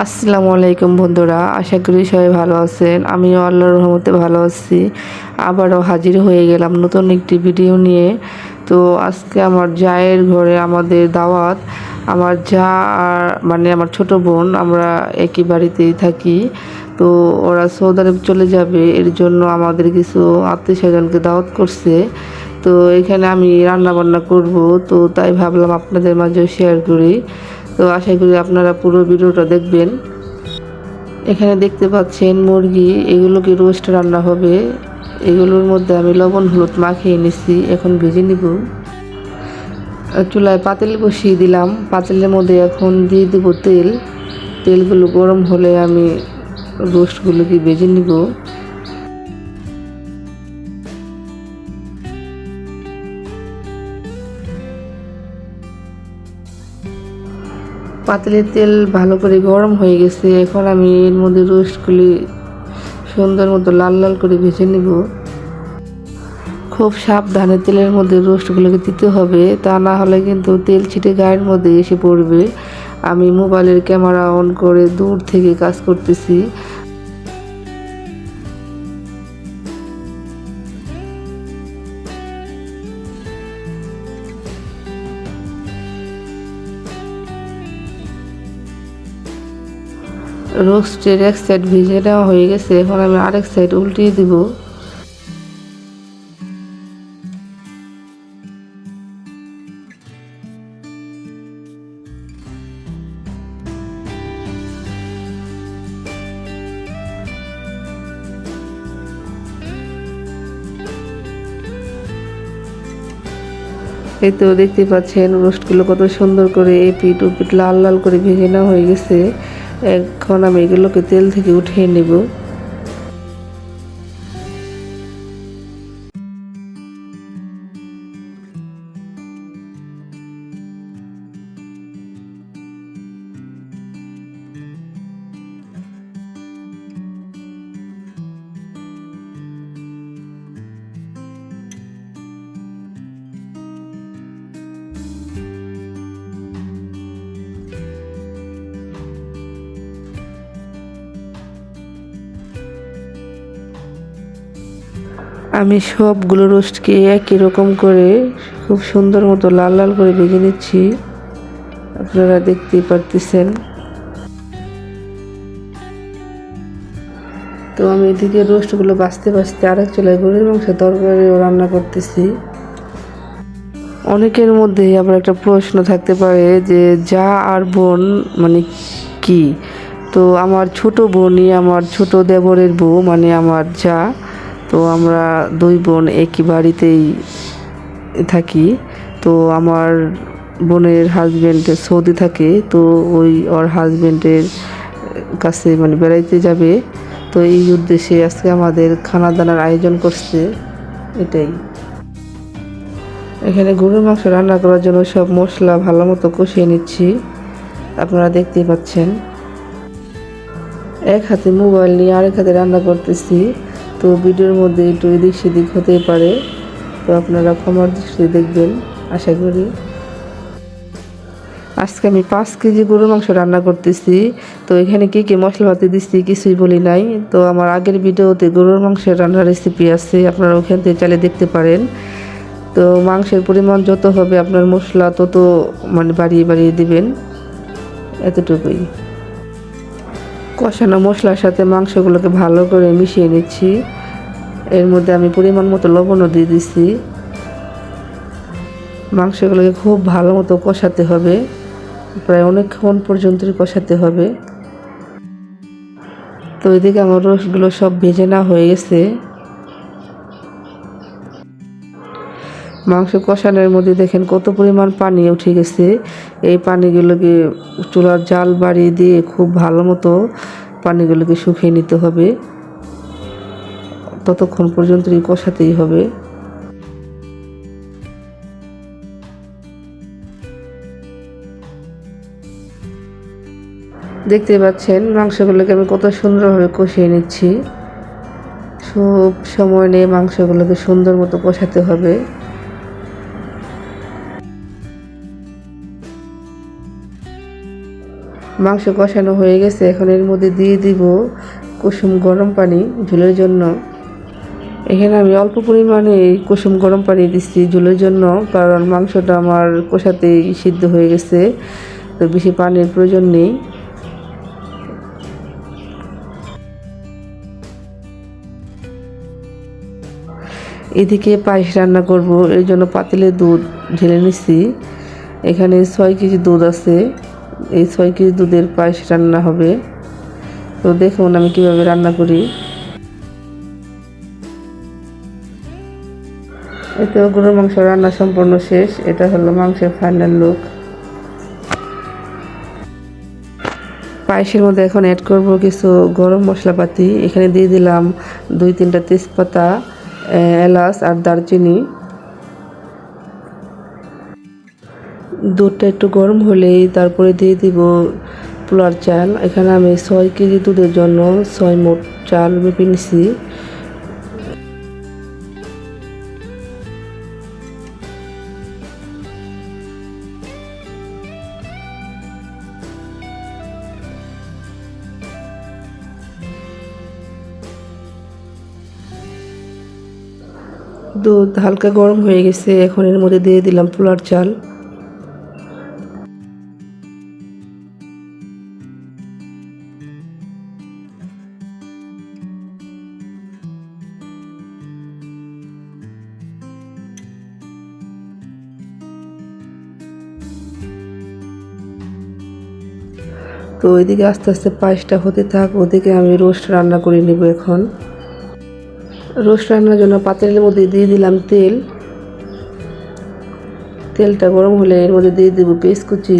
আসসালামু আলাইকুম বন্ধুরা, আশা করি সবাই ভালো আছেন। আমিও আল্লাহর রহমতে ভালো আছি। আবারও হাজির হয়ে গেলাম নতুন একটি ভিডিও নিয়ে। তো আজকে আমার জায়ের ঘরে আমাদের দাওয়াত, আমার যা আর মানে আমার ছোট বোন, আমরা একই বাড়িতেই থাকি। তো ওরা সৌদি আরব চলে যাবে, এর জন্য আমাদের কিছু আত্মীয় স্বজনকে দাওয়াত করছে। তো এখানে আমি রান্না বান্না করব, তো তাই ভাবলাম আপনাদের মাঝেও শেয়ার করি। তো আশা করি আপনারা পুরো ভিডিওটা দেখবেন। এখানে দেখতে পাচ্ছেন মুরগি এগুলোকে রোস্ট রান্না হবে? এগুলোর মধ্যে আমি লবণ, হলুদ মাখিয়ে নিচ্ছি এখন ভেজে নিব। চুলায় পাতিল বসিয়ে দিলাম। পাতিলের মধ্যে এখন দিয়ে দেবো তেল। তেলগুলো গরম হলে আমি রোস্টগুলোকে ভেজে নিব। পাতিলের তেল ভালো করে গরম হয়ে গেছে, এখন আমি এর মধ্যে রোস্টগুলি সুন্দর মতো লাল লাল করে ভেজে নিব। খুব সাবধানে তেলের মধ্যে রোস্টগুলোকে দিতে হবে, তা না হলে কিন্তু তেল ছিটে গায়ের মধ্যে এসে পড়বে। আমি মোবাইলের ক্যামেরা অন করে দূর থেকে কাজ করতেছি। রোস্টের এক সাইড ভিজে নেওয়া হয়ে গেছে, এখন আমি আরেক সাইড উল্টিয়ে দিব। এই তো দেখতে পাচ্ছেন, রোস্টগুলো কত সুন্দর করে এপিট উপিট লাল লাল করে ভেজে নেওয়া হয়ে গেছে। এখন আমি এগুলোকে তেল থেকে উঠিয়ে নেব। আমি সবগুলো রোস্টকে একই রকম করে খুব সুন্দর মতো লাল লাল করে ভেজে নিচ্ছি। আপনারা দেখতেই পারতেছেন। তো আমি এদিকে রোস্টগুলো বাঁচতে বাঁচতে আরেক চুলায় গরুর মাংস তরকারিও রান্না করতেছি। অনেকের মধ্যে আবার একটা প্রশ্ন থাকতে পারে যে যা আর বোন মানে কি? তো আমার ছোট বোনই আমার ছোট দেবরের বউ মানে আমার যা। তো আমরা দুই বোন একই বাড়িতেই থাকি। তো আমার বোনের হাজব্যান্ড সৌদি থাকে, তো ওই ওর হাজব্যান্ডের কাছে মানে বেড়াইতে যাবে। তো এই উদ্দেশ্যে আজকে আমাদের খানা দানার আয়োজন করছে এটাই। এখানে গরুর মাংস রান্না করার জন্য সব মশলা ভালো মতো কষিয়ে নিচ্ছি। আপনারা দেখতেই পাচ্ছেন। এক হাতে মোবাইল নিয়ে আরেক হাতে রান্না করতেছি। তো ভিডিওর মধ্যে একটু এদিক সেদিক হতেই পারে। তো আপনারা ক্ষমার দৃষ্টি দেখবেন, আশা করি। আজকে আমি পাঁচ কেজি গরুর মাংস রান্না করতেছি। তো এখানে কী কী মশলাপাতি দিচ্ছি কিছুই বলি নাই। তো আমার আগের ভিডিওতে গরুর মাংসের রান্নার রেসিপি আছে, আপনারা ওখান থেকে চালিয়ে দেখতে পারেন। তো মাংসের পরিমাণ যত হবে, আপনার মশলা তত মানে বাড়িয়ে বাড়িয়ে দিবেন। এতটুকুই। কষানো মশলার সাথে মাংসগুলোকে ভালো করে মিশিয়ে নিচ্ছি। এর মধ্যে আমি পরিমাণ মতো লবণও দিয়ে দিচ্ছি মাংসগুলোকে খুব ভালো মতো কষাতে হবে। প্রায় অনেকক্ষণ পর্যন্তই কষাতে হবে। তো এদিকে আমার রসগুলো সব ভেজে না হয়ে গেছে। মাংস কষানোর মধ্যে দেখেন কত পরিমাণ পানি উঠে গেছে। এই পানিগুলোকে চুলার জাল বাড়িয়ে দিয়ে খুব ভালো মতো পানিগুলোকে শুকিয়ে নিতে হবে। ততক্ষণ পর্যন্ত কষাতেই হবে। দেখতে পাচ্ছেন, মাংসগুলোকে আমি কত সুন্দরভাবে কষিয়ে নিচ্ছি। সব সময় নিয়ে মাংসগুলোকে সুন্দর মতো কষাতে হবে। মাংস কষানো হয়ে গেছে। এখন এর মধ্যে দিয়ে দিব কুসুম গরম পানি ঝোলের জন্য। এখানে আমি অল্প পরিমাণে কুসুম গরম পানি দিচ্ছি ঝোলের জন্য, কারণ মাংসটা আমার কষাতেই সিদ্ধ হয়ে গেছে, তো বেশি পানির প্রয়োজন নেই। এদিকে পায়েস রান্না করব এই জন্য পাতিলে দুধ ঢেলে নিচ্ছি। এখানে ছয় কেজি দুধ আছে। এই ছয় কেজি দুধের পায়েস রান্না হবে। তো দেখুন আমি কীভাবে রান্না করি। এতে গরুর মাংস রান্না সম্পূর্ণ শেষ। এটা হলো মাংসের ফাইনাল লুক পায়েসের মধ্যে এখন অ্যাড করব কিছু গরম মশলাপাতি। এখানে দিয়ে দিলাম দুই তিনটা তেজপাতা এলাচ আর দারচিনি। দুধটা একটু গরম হলেই তারপরে দিয়ে দিব পোলার চাল। এখানে আমি ছয় কেজি দুধের জন্য ছয় মোট চাল মেপে নিছি। দুধ হালকা গরম হয়ে গেছে, এখন এর মধ্যে দিয়ে দিলাম পোলার চাল। তো ওইদিকে আস্তে আস্তে পায়েসটা হতে থাক, ওদিকে আমি রোস্ট রান্না করে নেব এখন। রোস্ট রান্নার জন্য পাতিলের মধ্যে দিয়ে দিলাম তেল। তেলটা গরম হলে এর মধ্যে দিয়ে দেবো পেস্ট কুচি।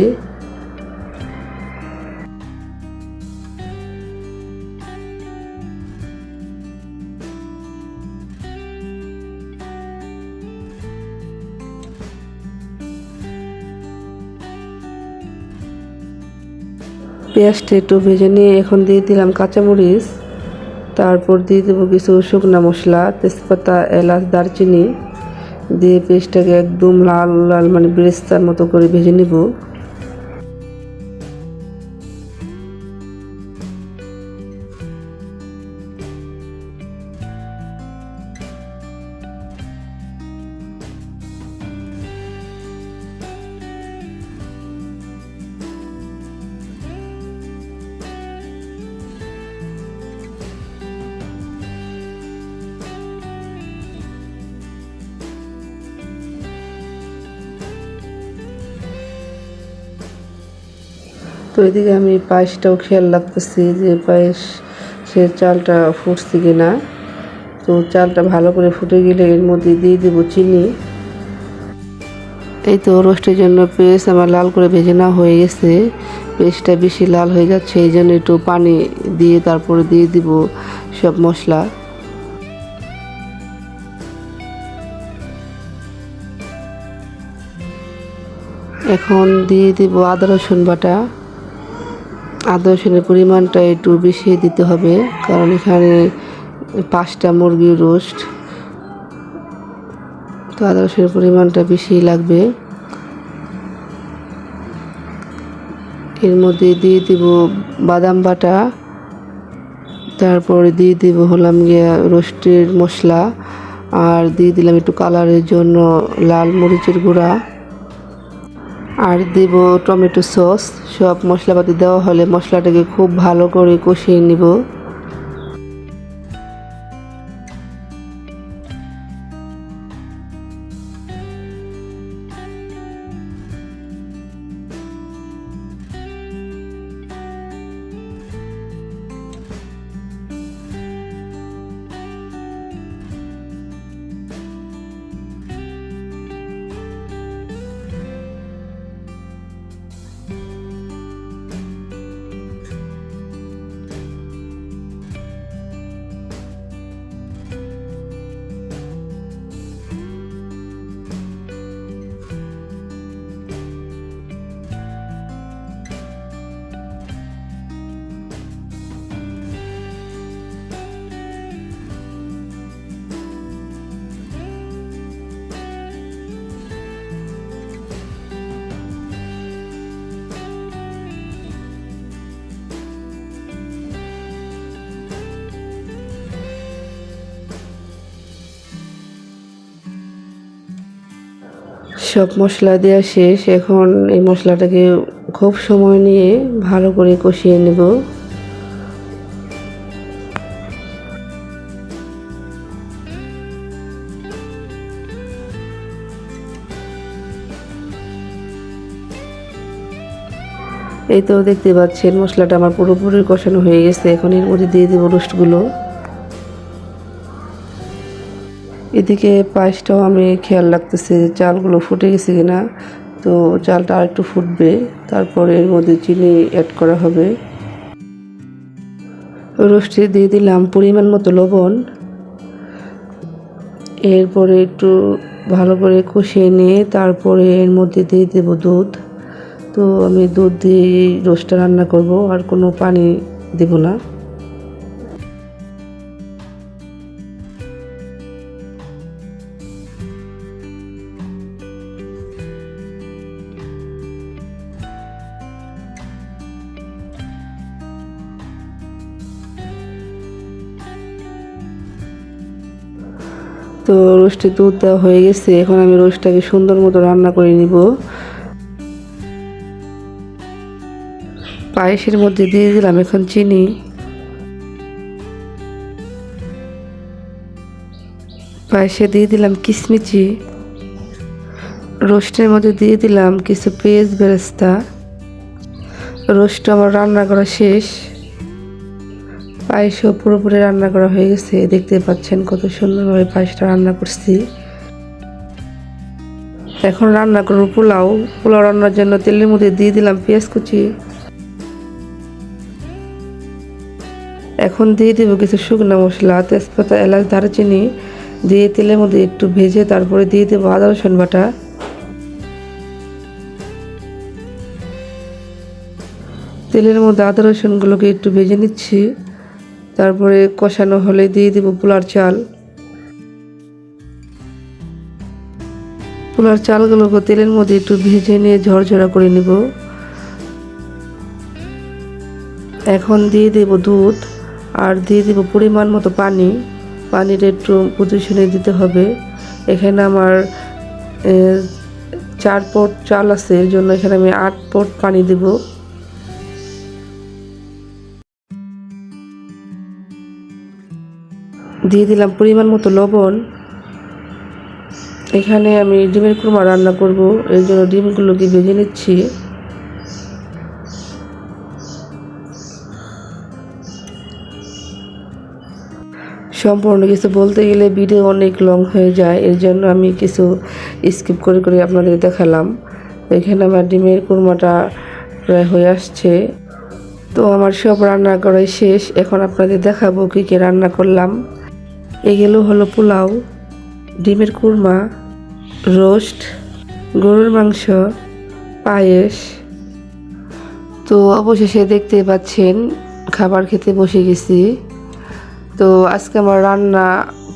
পেঁয়াজটা একটু ভেজে নিয়ে এখন দিয়ে দিলাম কাঁচামরিচ। তারপর দিয়ে দেবো কিছু শুকনো মশলা, তেজপাতা, এলাচ, দারচিনি। দিয়ে পেঁয়াজটাকে একদম লাল লাল মানে বেরেস্তার মতো করে ভেজে নেব। তো এদিকে আমি পায়েসটাও খেয়াল রাখতেছি যে পায়েস সে চালটা ফুটছে কি না তো চালটা ভালো করে ফুটে গেলে এর মধ্যে দিয়ে দেবো চিনি। এই তো রোস্টের জন্য পেস্ট আমার লাল করে ভেজে নেওয়া হয়ে গেছে। পেস্টটা বেশি লাল হয়ে যাচ্ছে, এই জন্য একটু পানি দিয়ে তারপরে দিয়ে দিব সব মশলা। এখন দিয়ে দিব আদা রসুন বাটা। আদা রসুনের পরিমাণটা একটু বেশি দিতে হবে, কারণ এখানে পাঁচটা মুরগির রোস্ট। তো আদা রসুনের পরিমাণটা বেশি লাগবে। এর মধ্যে দিয়ে দিব বাদাম বাটা, তারপরে দিয়ে দিব হলাম গিয়া রোস্টের মশলা, আর দিয়ে দিলাম একটু কালারের জন্য লাল মরিচের গুঁড়া। আর দেব টমেটো সস সব মশলাপাতি দেওয়া হলে মশলাটাকে খুব ভালো করে কষিয়ে নিব। সব মশলা দেওয়া শেষ। এখন এই মশলাটাকে খুব সময় নিয়ে ভালো করে কষিয়ে নেব। এই তো দেখতে পাচ্ছেন, মশলাটা আমার পুরোপুরি কষানো হয়ে গেছে। এখন এর মধ্যে দিয়ে দেবো রোস্টগুলো। এদিকে পায়েসটাও আমি খেয়াল রাখতেছি চালগুলো ফুটে গেছে কিনা। তো চালটা আর একটু ফুটবে, তারপরে এর মধ্যে চিনি অ্যাড করা হবে। রোস্টে দিয়ে দিলাম পরিমাণ মতো লবণ। এরপরে একটু ভালো করে কষিয়ে নিয়ে তারপরে এর মধ্যে দিয়ে দেব দুধ। তো আমি দুধ দিয়ে রোস্টটা রান্না করব, আর কোনো পানি দেব না। রোস্টে দুধ দেওয়া হয়ে গেছে, এখন আমি রোস্টটাকে সুন্দর মতো রান্না করে নিব। পায়েসের মধ্যে দিয়ে দিলাম এখন চিনি। পায়েসে দিয়ে দিলাম কিশমিচি রোস্টের মধ্যে দিয়ে দিলাম কিছু পেঁয়াজ বেরেস্তা। রোস্ট আমার রান্না করা শেষ। পায়েসও পুরোপুরি রান্না করা হয়ে গেছে। দেখতে পাচ্ছেন কত সুন্দরভাবে পায়েসটা রান্না করছি। এখন রান্না করব পোলাও। পোলাও রান্নার জন্য তেলের মধ্যে দিয়ে দিলাম পেঁয়াজ কুচি। এখন দিয়ে দেবো কিছু শুকনো মশলা, তেজপাতা, এলাচ, দারচিনি। দিয়ে তেলের মধ্যে একটু ভেজে তারপরে দিয়ে দেবো আদা, রসুন বাটা। তেলের মধ্যে আদা, রসুনগুলোকে একটু ভেজে নিচ্ছি। তারপরে কষানো হলে দিয়ে দেবো পোলার চাল। পোলার চালগুলোকে তেলের মধ্যে একটু ভেজে নিয়ে ঝরঝরা করে নেব। এখন দিয়ে দেব দুধ আর দিয়ে দেব পরিমাণ মতো পানি। পানিটা একটু পজিশনে দিতে হবে। এখানে আমার চার পট চাল আছে, এর জন্য এখানে আমি আট পট পানি দেবো। দিয়ে দিলাম পরিমাণ মতো লবণ। এখানে আমি ডিমের কুরমা রান্না করব এই জন্য ডিমগুলোকে ভেজে নিচ্ছি। সম্পূর্ণ কিছু বলতে গেলে ভিডিও অনেক লং হয়ে যায়, এর জন্য আমি কিছু স্কিপ করে করে আপনাদের দেখালাম। এখানে আমার ডিমের কুরমাটা প্রায় হয়ে আসছে। তো আমার সব রান্না করাই শেষ, এখন আপনাদের দেখাবো কী কী রান্না করলাম। এগুলো হলো পোলাও, ডিমের কুরমা, রোস্ট, গরুর মাংস, পায়েস। তো অবশেষে দেখতে পাচ্ছেন খাবার খেতে বসে গেছি। তো আজকে আমার রান্না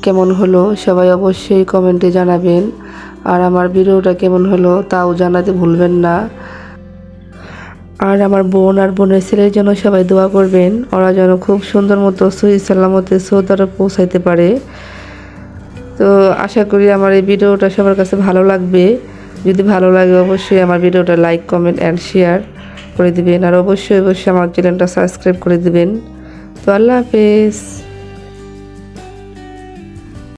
কেমন হলো সবাই অবশ্যই কমেন্টে জানাবেন। আর আমার ভিডিওটা কেমন হলো তাও জানাতে ভুলবেন না। আর আমার বোন আর বোনের ছেলের জন্য সবাই দোয়া করবেন। ওরা যেন খুব সুন্দর মতো সহি সালামতে সৌদারে পৌঁছাইতে পারে। তো আশা করি আমার এই ভিডিওটা সবার কাছে ভালো লাগবে। যদি ভালো লাগে অবশ্যই আমার ভিডিওটা লাইক, কমেন্ট অ্যান্ড শেয়ার করে দিবেন। আর অবশ্যই অবশ্যই আমার চ্যানেলটা সাবস্ক্রাইব করে দিবেন। তো আল্লাহ হাফেজ।